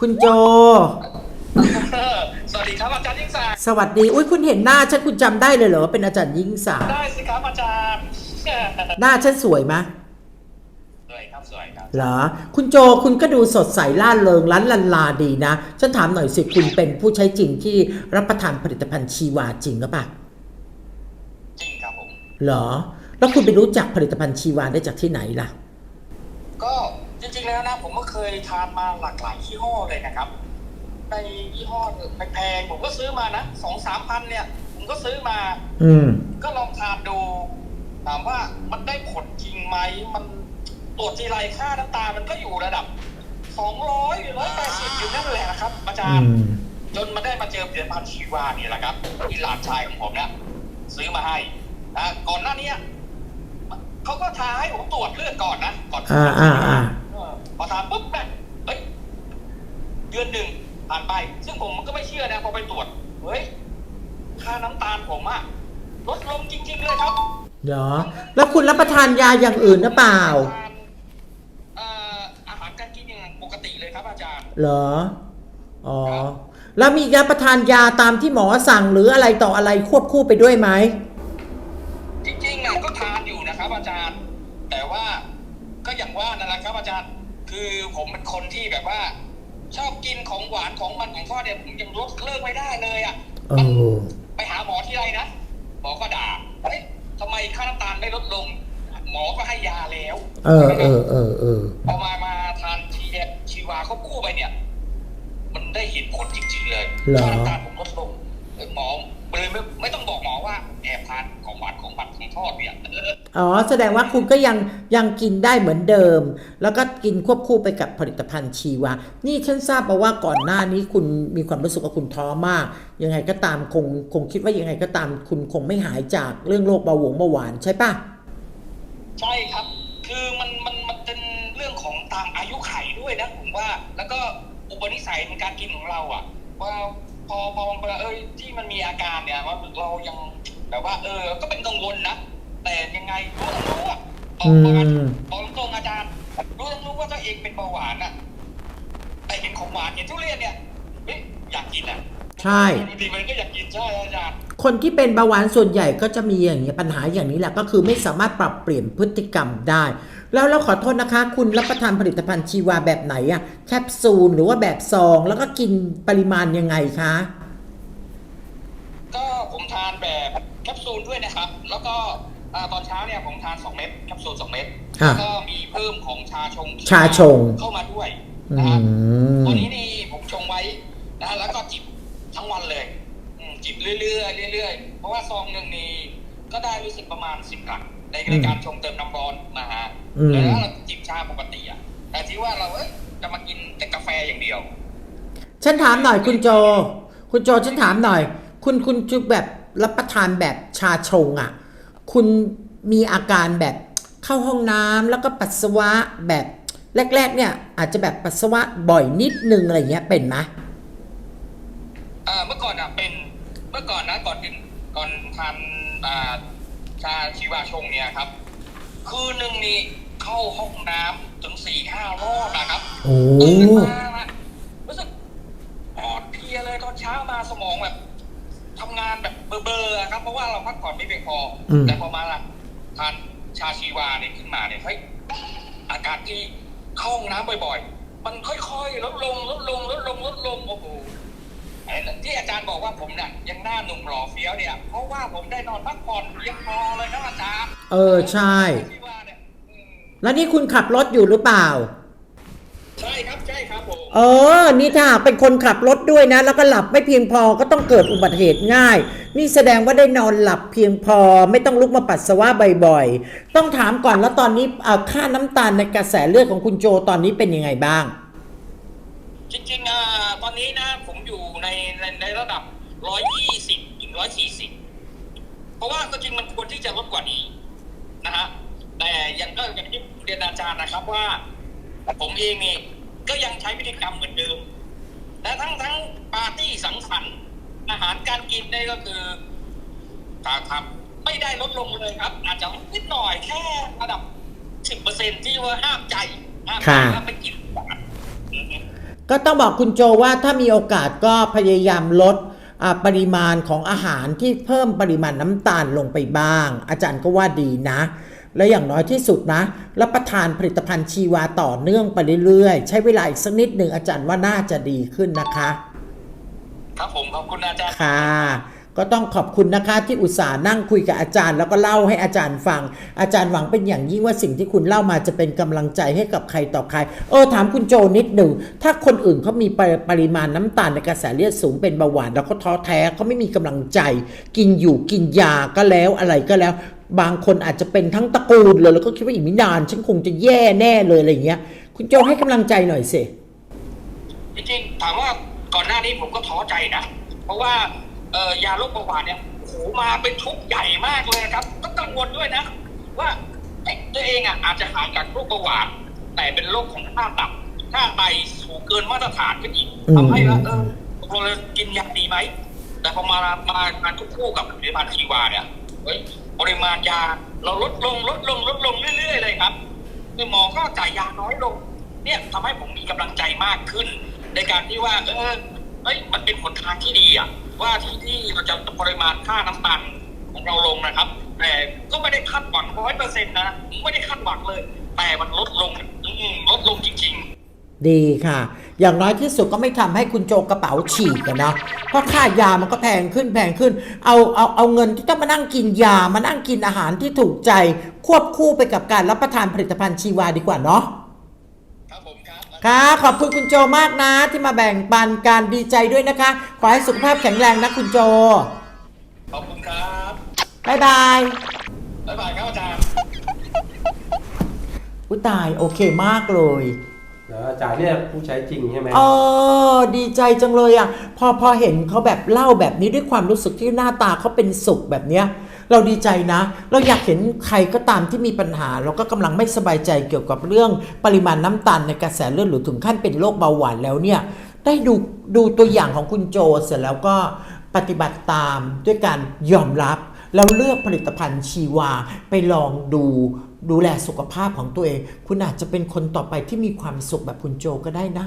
คุณโจสวัสดีครับอาจารย์ยิ่งศักดิ์สวัสดี อุ้ยคุณเห็นหน้าฉันคุณจำได้เลยเหรอว่าเป็นอาจารย์ยิ่งศักดิ์ได้สิครับอาจารย์หน้าฉันสวยไหมสวยครับสวยครับ เหรอ คุณโจคุณก็ดูสดใสล่าเริงล้านลันลาดีนะ ฉันถามหน่อยสิคุณเป็นผู้ใช้จริงที่รับประทานผลิตภัณฑ์ชีวาจริงหรือเปล่าจริงครับผม เหรอ แล้วคุณไปรู้จักผลิตภัณฑ์ชีวาได้จากที่ไหนล่ะ ก็จริง ๆแล้วนะผมก็เคยทานมาหลากหลายยี่ห้อเลยนะครับในยี่ห้อแพงๆผมก็ซื้อมานะสองสามพันเนี่ย ผมก็ซื้อมา อืม ก็ลองทานดูถามว่ามันได้ผลจริงไหมมันตรวจทีไรค่าน้ำตาลมันก็อยู่ระดับสองร้อยหรือร้อยแปดสิบอยู่นั่นแหละนะครับ อาจารย์อืมจนมาได้มาเจอผลิตภัณฑ์ชีวานี่แหละครับที่หลานชายของผมเนี่ยซื้อมาให้นะก่อนหน้านี้เขาก็ทาให้ผมตรวจเลือดก่อนนะก่อนอ่าอ่าอ่า เออพอทาปุ๊บเนี่ยเฮ้ย เดือนหนึ่งผ่านไป ซึ่งผมก็ไม่เชื่อนะพอไปตรวจเฮ้ยค่าน้ำตาลผมอะลดลงจริง ๆ เลยครับ เหรอ แล้วคุณรับประทานยาอย่างอื่นหรือเปล่าทานเอ่ออาหารการกินอย่างปกติเลยครับอาจารย์ เหรอ อ๋อ แล้วมีรับประทานยาตามที่หมอสั่งหรืออะไรต่ออะไรควบคู่ไปด้วยไหม จริงๆอะก็ทานอยู่นะครับ อาจารย์ แต่ว่าก็อย่างว่านั่นแหละครับอาจารย์ คือผมเป็นคนที่แบบว่า ชอบกินของหวานของมันของทอดเนี่ยผมยังลดเลิกไม่ได้เลยอะโอ้มันไปหาหมอที่ไรนะหมอก็ด่าเฮ้ยทำไมค่าน้ำตาลไม่ลดลง หมอก็ให้ยาแล้ว เออเออเออเออพอมามาทานทีชีวาควบคู่ไปเนี่ย มันได้เห็นผลจริงๆเลยเหรอค่าน้ำตาลผมลดลงเออหมอเลยไม่ไม่ต้องบอก หมอว่าแอบทานของหวานของมันของทอดเนี่ยอ๋อแสดงว่าคุณก็ยังยังกินได้เหมือนเดิม แล้วก็กินควบคู่ไปกับผลิตภัณฑ์ชีวานี่ฉันทราบมาว่าก่อนหน้านี้คุณมีความรู้สึกว่าคุณท้อมาก ยังไงก็ตามคงคงคิดว่ายังไงก็ตามคุณคงไม่หายจากเรื่องโรคเบาหวงเบาหวานใช่ปะใช่ครับ คือมันมันมันเป็นเรื่องของตามอายุไขด้วยนะผมว่า แล้วก็อุปนิสัยในการกินของเราอะพอพอพอพอเอยที่มันมีอาการเนี่ยว่าเรายัง แบบว่า เออ ก็เป็นกังวลนะ แต่ยังไงรู้ต้องรู้อะบอกอืบอกมบอกตรงๆอาจารย์ รู้ต้องรู้ว่าตัวเองเป็นเบาหวานอะ แต่เห็นของหวานเห็นทุเรียนเนี่ยเฮ้ยอยากกินอะ ใช่บางทีมันก็อยากกินใช่อาจารย์คนที่เป็นเบาหวานส่วนใหญ่ก็จะมีอย่างนี้ยปัญหาอย่างนี้แหละก็คือไม่สามารถปรับเปลี่ยนพฤติกรรมได้ แล้วเราขอโทษนะคะ คุณรับประทานผลิตภัณฑ์ชีวาแบบไหนอะแคปซูลหรือว่าแบบซอง แล้วก็กินปริมาณยังไงคะก็ ผมทานแบบแคปซูลด้วยนะครับ แล้วก็อ่าตอนเช้าเนี่ยผมทาน2เม็ดแคปซูล2เม็ดอะแล้วก็มีเพิ่มของชาชงชาชงเข้ามาด้วยอืนะครับมตัวนี้นี่ผมชงไว้นะฮะแล้วก็จิบทั้งวันเลยอืมจิบเรื่อยๆเรื่อยๆเพราะว่าซองหนึ่งนี่ก็ได้รู้สึกประมาณ10กรัมในในการชงเติมน้ำร้อนนะฮะอืมแล้วเราจิบชาปกติอะแต่ที่ว่าเราเอ้ยจะมากินแต่กาแฟอย่างเดียว ฉันถามหน่อยคุณโจ คุณโจฉันถามหน่อย คุณคุณจุแบบรับประทานแบบชาชงอะคุณมีอาการแบบเข้าห้องน้ำแล้วก็ปัสสาวะแบบแรก ๆ เนี่ย อาจจะแบบปัสสาวะบ่อยนิดนึงอะไรเงี้ยเป็นไหมเอ่อเมื่อก่อนอะเป็นเมื่อก่อนนะก่อนกินก่อนทานอ่าชาชีวาชงเนี่ยครับ คืนหนึ่งนี่เข้าห้องน้ำถึงสี่ห้ารอบนะครับโอ้ตื่นมาอะรู้สึกอ่อนเพลียเลยตอนเช้ามาสมองแบบ ทำงานแบบเบลอๆอะครับเพราะว่าเราพักผ่อนไม่เพียงพออมแต่พอมาละทานชาชีวาเนี่ยขึ้นมาเนี่ยเฮ้ยอาการที่เข้าห้องน้ำบ่อยๆ มันค่อยๆลดลงลดลงลดลงลดลงโอ้โหไอ้ที่อาจารย์บอกว่าผมเนี่ยยังหน้าหนุ่มหล่อเฟี้ยวเนี่ยเพราะว่าผมได้นอนพักผ่อนเพียงพอเลยครับอาจารย์เออใช่ที่ว่าเนี่ยอืมแล้วนี่คุณขับรถอยู่หรือเปล่า ใช่ครับใช่ครับผม เออ นี่ถ้าเป็นคนขับรถด้วยนะ แล้วก็หลับไม่เพียงพอก็ต้องเกิดอุบัติเหตุง่าย นี่แสดงว่าได้นอนหลับเพียงพอ ไม่ต้องลุกมาปัสสาวะบ่อยๆ ต้องถามก่อนแล้วตอนนี้อ่อค่าน้ำตาลในกระแสเลือดของคุณโจตอนนี้เป็นยังไงบ้าง จริงๆอ่าตอนนี้นะ ผมอยู่ในในในระดับ120ถึง140เพราะว่าก็จริงมันควรที่จะลดกว่านี้นะฮะแต่ยังก็อย่างที่เรียนอาจารย์นะครับว่า ผมเองนี่ ก็ยังใช้พฤติกรรมเหมือนเดิม และทั้งทั้งปาร์ตี้สังสรรค์อาหารการกินได้ก็คือครับครับไม่ได้ลดลงเลยครับ อาจจะนิดหน่อยแค่ระดับ10%ที่ว่าห้ามใจห้ามใจค่ะว่าไม่กินหวานอือฮึก็ต้องบอกคุณโจว่าถ้ามีโอกาสก็พยายามลดอ่าปริมาณของอาหารที่เพิ่มปริมาณน้ำตาลลงไปบ้าง อาจารย์ก็ว่าดีนะ และอย่างน้อยที่สุดนะรับประทานผลิตภัณฑ์ชีวาต่อเนื่องไปเรื่อยๆ ใช้เวลาอีกสักนิดหนึ่งอาจารย์ว่าน่าจะดีขึ้นนะคะ ครับผมขอบคุณอาจารย์ค่ะก็ต้องขอบคุณนะคะที่อุตส่าห์นั่งคุยกับอาจารย์ แล้วก็เล่าให้อาจารย์ฟัง อาจารย์หวังเป็นอย่างยิ่งว่าสิ่งที่คุณเล่ามาจะเป็นกำลังใจให้กับใครต่อใคร เออถามคุณโจนิดหนึ่งถ้าคนอื่นเขามีปริปริมาณน้ำตาลในกระแสเลือดสูงเป็นเบาหวาน แล้วเขาท้อแท้เขาไม่มีกำลังใจ กินอยู่กินยาก็แล้วอะไรก็แล้ว บางคนอาจจะเป็นทั้งตระกูลเลย แล้วก็คิดว่าอีกไม่นาน ฉันคงจะแย่แน่เลยอะไรอย่างเงี้ย คุณโจให้กำลังใจหน่อยสิจริงๆถามว่าก่อนหน้านี้ผมก็ท้อใจนะ เพราะว่าเอ่อยาโรคเบาหวานเนี่ยโอ้โหมาเป็นชุดใหญ่มากเลยครับ ก็กังวลด้วยนะ ว่าเอ๊ะตัวเองอะอาจจะหายจากโรคเบาหวาน แต่เป็นโรคของค่าตับค่าไตสูงเกินมาตรฐานขึ้นอีกอืมทำให้ว่าเออตกลงเรากินยาดีไหมแต่พอมามามาทุกคู่กับผลิตภัณฑ์ชีวาเนี่ยเฮ้ย ปริมาณยา เราลดลงลดลงลดลงเรื่อยๆเลยครับคือหมอก็จ่ายยาน้อยลง เนี่ยทำให้ผมมีกำลังใจมากขึ้น ในการที่ว่าเออเฮ้ยมันเป็นผลทางที่ดีอะว่าที่ที่เราจะปริมาณค่าน้ำตาลของเราลงนะครับ แต่ก็ไม่ได้คาดหวังร้อยเปอร์เซ็นต์นะไม่ได้คาดหวังเลย แต่มันลดลงลดลงจริง ๆ ดีค่ะ อย่างน้อยที่สุดก็ไม่ทำให้คุณโจกระเป๋าฉีกอะเนาะเพราะค่ายามันก็แพงขึ้นแพงขึ้น เอาเอาเอาเงินที่ต้องมานั่งกินยามานั่งกินอาหารที่ถูกใจ ควบคู่ไปกับการรับประทานผลิตภัณฑ์ชีวาดีกว่าเนาะครับผมครับค่ะขอบคุณคุณโจมากนะ ที่มาแบ่งปันการดีใจด้วยนะคะ ขอให้สุขภาพแข็งแรงนะคุณโจ ขอบคุณครับบ๊ายบายบ๊ายบายครับอาจารย์อุ้ยตายโอเคมากเลย แล้วอาจายเนี่ยผู้ใช้จริงใช่ไหมเออดีใจจังเลยอะ พอพอเห็นเขาแบบเล่าแบบนี้ด้วยความรู้สึกที่หน้าตาเขาเป็นสุขแบบเนี้ย เราดีใจนะ เราอยากเห็นใครก็ตามที่มีปัญหาเราก็กำลังไม่สบายใจเกี่ยวกับเรื่องปริมาณน้ำตาลในกระแสเลือดหรือถึงขั้นเป็นโรคเบาหวานแล้วเนี่ย ได้ดูดูตัวอย่างของคุณโจเสร็จแล้วก็ปฏิบัติตามด้วยการยอมรับ แล้วเลือกผลิตภัณฑ์ชีวาไปลองดูดูแลสุขภาพของตัวเอง คุณอาจจะเป็นคนต่อไปที่มีความสุขแบบคุณโจก็ได้นะ